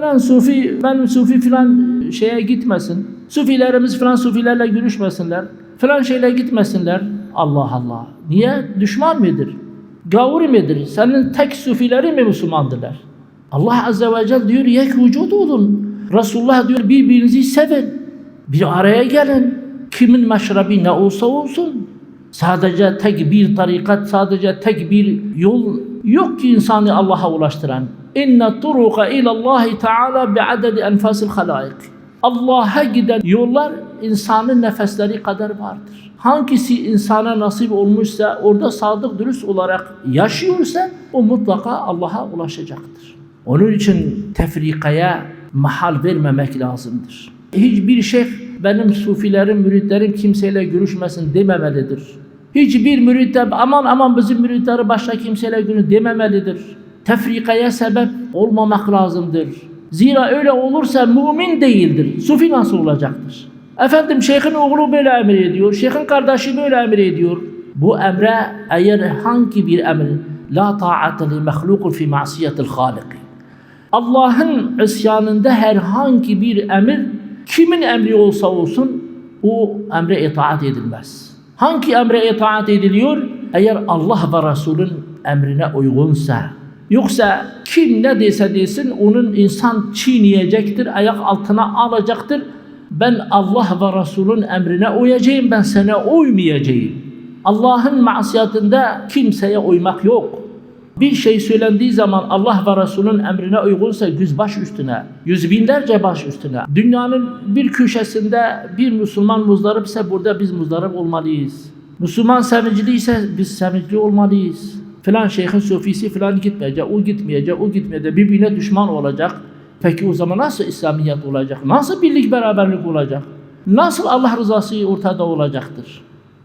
Falan sufi, benim sufi filan şeye gitmesin. Sufilerimiz falan sufilerle görüşmesinler. Falan şeyle gitmesinler. Allah Allah. Niye? Düşman mıdır? Gavur midir? Senin tek sufileri mi Müslümandırlar? Allah Azze ve Celle diyor yek vücut olun. Resulullah diyor birbirinizi sevin. Bir araya gelin. Kimin meşrebi ne olsa olsun. Sadece tek bir tarikat, sadece tek bir yol yok ki insanı Allah'a ulaştıran. İnne turuka ilallahi teala bi'adedi enfasil halaik. Allah'a giden yollar insanın nefesleri kadar vardır. Hangisi insana nasip olmuşsa, orada sadık dürüst olarak yaşıyorsa o mutlaka Allah'a ulaşacaktır. Onun için tefrikaya mahal vermemek lazımdır. Hiçbir şeyh benim sufilerim, müritlerim kimseyle görüşmesin dememelidir. Hiçbir mürit de aman aman bizim müritleri başka kimseyle görüş dememelidir. Tefrikaya sebep olmamak lazımdır. Zira öyle olursa mümin değildir. Sufi nasıl olacaktır? Efendim şeyhin oğlu böyle emir ediyor, şeyhin kardeşi böyle emir ediyor. Bu emre eğer hangi bir emir la ta'ate li mahlukun fi ma'siyetil haliki. Allah'ın isyanında herhangi bir emir kimin emri olsa olsun o emre itaat edilmez. Hangi emre itaat ediliyor? Eğer Allah ve Resulün emrine uygunsa. Yoksa kim ne dese desin onun insan çiğneyecektir, ayak altına alacaktır. Ben Allah ve Resulün emrine uyacağım, ben sana uymayacağım. Allah'ın masiyetinde kimseye uymak yok. Bir şey söylendiği zaman Allah ve Resulün emrine uygunsa yüz baş üstüne, yüz binlerce baş üstüne. Dünyanın bir köşesinde bir Müslüman muzdaripse burada biz muzdarip olmalıyız. Müslüman sevincliyse biz sevinçli olmalıyız. Filan şeyhin sufisi filan gitmeyecek, o gitmeyecek, o gitmeyecek, birbirine düşman olacak. Peki o zaman nasıl İslamiyet olacak? Nasıl birlik beraberlik olacak? Nasıl Allah rızası ortada olacaktır?